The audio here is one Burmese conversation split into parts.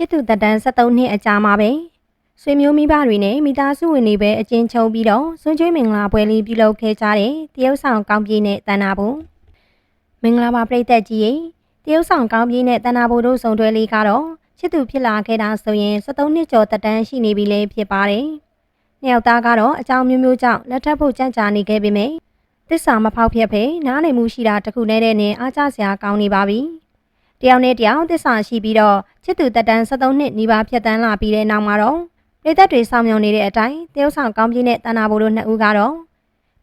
ချစ်သူတက်တန်း73နှစ်အကြာမှာပဲဆွေမျိုးမိဘတွေနဲ့မိသားစုဝင်တွေပဲအကျဉ်းချုပ်ပြီးတော့ဆွေးကြွေးမင်္ဂလာပွဲလေးပြုလုပ်ခဲ့ကြတဲ့တရုတ်ဆောင်ကောင်းပြေးနဲ့တန်နာဘူးမင်္ဂလာပါပရိသတ်ကြီးရေတရုတ်ဆောင်ကောင်းပြေးနဲ့တန်နာဘူးတို့စုံတွဲလေးကတော့ချစ်သူဖြစ်လာခဲ့တာဆိုရင်73နှစ်ကျော်တက်တန်းရှိနေပြီလေဖြစ်ပါတယ်နှစ်ယောက်သားကတော့အကြောင်းမျိုးမျိုးကြောင့်လက်ထပ်ဖို့ကြံ့ကြာနေခဲ့ပေမယ့်တစ္ဆာမဖောက်ဖျက်ဖေနားနေမှုရှိတာတခုနဲ့တဲ့နဲ့အားကြစရာကောင်းနေပါပြီ တယောက်နဲ့တယောက်တစ္ဆာရှိပြီးတော့ချစ်သူတက်တန်း73နှစ်နီးပါးဖြတ်တန်းလာပြီးတဲ့နောက်မှာတော့ပြည်သက်တွေဆောင်မြုံနေတဲ့အတိုင်းတရုတ်ဆောင်ကောင်းပြင်းတဲ့တန်နာဘိုတို့နှစ်ဦးကတော့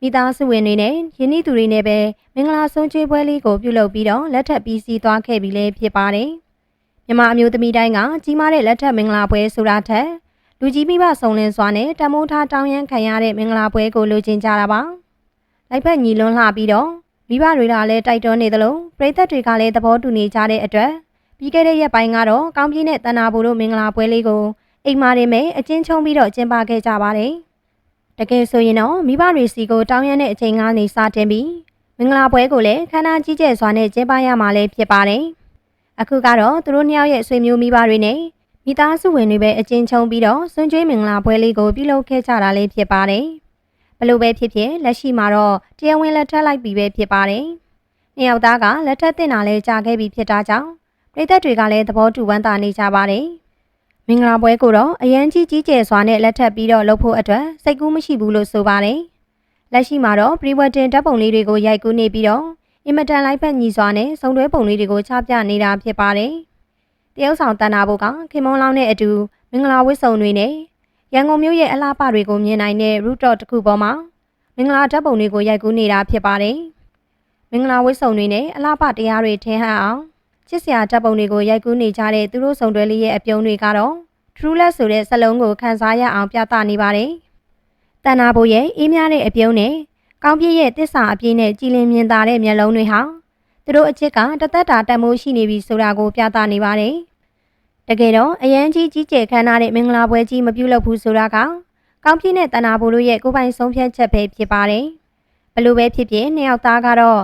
မိသားစုဝင်တွေနဲ့ယင်းဤသူတွေနဲ့ပဲမင်္ဂလာဆုံးကျွေးပွဲလေးကိုပြုလုပ်ပြီးတော့လက်ထပ်ပြီးစီးသွားခဲ့ပြီလေဖြစ်ပါတယ်မြမအမျိုးသမီးတိုင်းကကြီးမားတဲ့လက်ထပ်မင်္ဂလာပွဲဆိုတာထက်လူကြီးမိဘဆောင်လင်းစွာနဲ့တမိုးထားတောင်းရမ်းခံရတဲ့မင်္ဂလာပွဲကိုလိုချင်ကြတာပါလိုက်ဖက်ညီလွန်းလှပြီးတော့ မိဘတွေကလည်းတိုက်တွန်းနေသလိုပြည်သက်တွေကလည်းသဘောတူနေကြတဲ့အတွက်ပြီးခဲ့တဲ့ရက်ပိုင်းကတော့ကောင်းပြင်းတဲ့တန်နာဘိုတို့မင်္ဂလာပွဲလေးကိုအိမ်မာတွေမဲ့အချင်းချုံပြီးတော့ကျင်းပခဲ့ကြပါတယ်တကယ်ဆိုရင်တော့မိဘတွေစီကိုတောင်းရမ်းတဲ့အချိန်ကနေစတင်ပြီးမင်္ဂလာပွဲကိုလည်းခမ်းနားကြီးကျယ်စွာနဲ့ကျင်းပရမှာလည်းဖြစ်ပါတယ်အခုကတော့သူတို့နှစ်ယောက်ရဲ့ဆွေမျိုးမိဘတွေနဲ့မိသားစုဝင်တွေပဲအချင်းချုံပြီးတော့ဆွန်ကျွေးမင်္ဂလာပွဲလေးကိုပြုလုပ်ခဲ့ကြတာလည်းဖြစ်ပါတယ် ဘလို့ပဲဖြစ်ဖြစ်လက်ရှိမှာတော့တရားဝင်လက်ထပ်လိုက်ပြီပဲဖြစ်ပါတယ်နှစ်ယောက်သားကလက်ထပ်တင်တာလဲကြာခဲ့ပြီဖြစ်တာကြောင့်ပြည်သက်တွေကလည်းသဘောတူဝမ်းသာနေကြပါတယ်။မင်္ဂလာပွဲကိုတော့အရန်ကြီးကြီးကျယ်စွာနဲ့လက်ထပ်ပြီးတော့လုပ်ဖို့အတွက်စိတ်ကူးမရှိဘူးလို့ဆိုပါတယ်။လက်ရှိမှာတော့ပရီဝတ်တင်ဓာတ်ပုံလေးတွေကိုရိုက်ကူးနေပြီးတော့အင်မတန်လိုက်ဖက်ညီစွာနဲ့စုံတွဲပုံလေးတွေကိုချပြနေတာဖြစ်ပါတယ်။တရုတ်ဆောင်တန်နာဘိုကခင်မုံလောင်းနဲ့အတူမင်္ဂလာဝတ်စုံတွေနဲ့ ရန်ကုန်မြို့ရဲ့အလားပါတွေကိုမြင်နိုင်တဲ့ rooftop တစ်ခုပေါ်မှာမင်္ဂလာဓာတ်ပုံတွေကိုရိုက်ကူးနေတာဖြစ်ပါတယ်။မင်္ဂလာဝတ်စုံတွေနဲ့အလားပါတရားတွေထင်ဟပ်အောင်ချစ်စရာဓာတ်ပုံတွေကိုရိုက်ကူးနေကြတဲ့သူတို့စုံတွဲလေးရဲ့အပြုံးတွေကတော့ True Love ဆိုတဲ့စလုံးကိုခန်းစားရအောင်ပြသနေပါတယ်။တန်နာဘိုရဲ့အေးမြတဲ့အပြုံးနဲ့ကောင်းပြည့်ရဲ့တစ္ဆာအပြည့်နဲ့ကြည်လင်မြင်သာတဲ့မျက်လုံးတွေဟာသူတို့အချစ်ကတသက်တာတတ်မိုးရှိနေပြီဆိုတာကိုပြသနေပါတယ်။ တကယ်တော့အရန်ကြီးကြီးကျယ်ခမ်းနားတဲ့မင်္ဂလာပွဲကြီးမပြုလုပ်ဘူးဆိုတာကကောင်းပြည့်နဲ့တန်နာဘိုတို့ရဲ့ကိုယ်ပိုင်ဆုံးဖြတ်ချက်ပဲဖြစ်ပါတယ်။ဘလို့ပဲဖြစ်ဖြစ်နှစ်ယောက်သားကတော့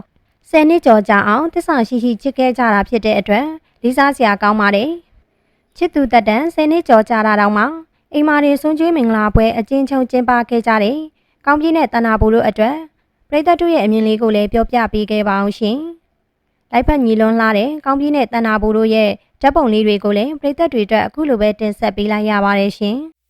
ဆယ်နှစ်ကျော်ကြာအောင်တစ္ဆာရှိရှိချစ်ခဲ့ကြတာဖြစ်တဲ့အတွက်လေးစားစရာကောင်းပါတယ်။ချစ်သူတက်တန်ဆယ်နှစ်ကျော်ကြာတာတောင်မှအိမ်မာတွေဆွန်ကျွေးမင်္ဂလာပွဲအကျဉ်းချုပ်ကျင်းပခဲ့ကြတယ်။ကောင်းပြည့်နဲ့တန်နာဘူတို့အတွက်ပရိသတ်တို့ရဲ့အမြင်လေးကိုလည်းပြောပြပေးခဲ့ပါအောင်ရှင်။လိုက်ဖက်ညီလွန်းလာတဲ့ကောင်းပြည့်နဲ့တန်နာဘူတို့ရဲ့ ဓာတ်ပုံလေးတွေကိုလည်းပရိသတ်တွေအတွက်အခုလိုပဲတင်ဆက်ပေးလိုက်ရပါတယ်ရှင်။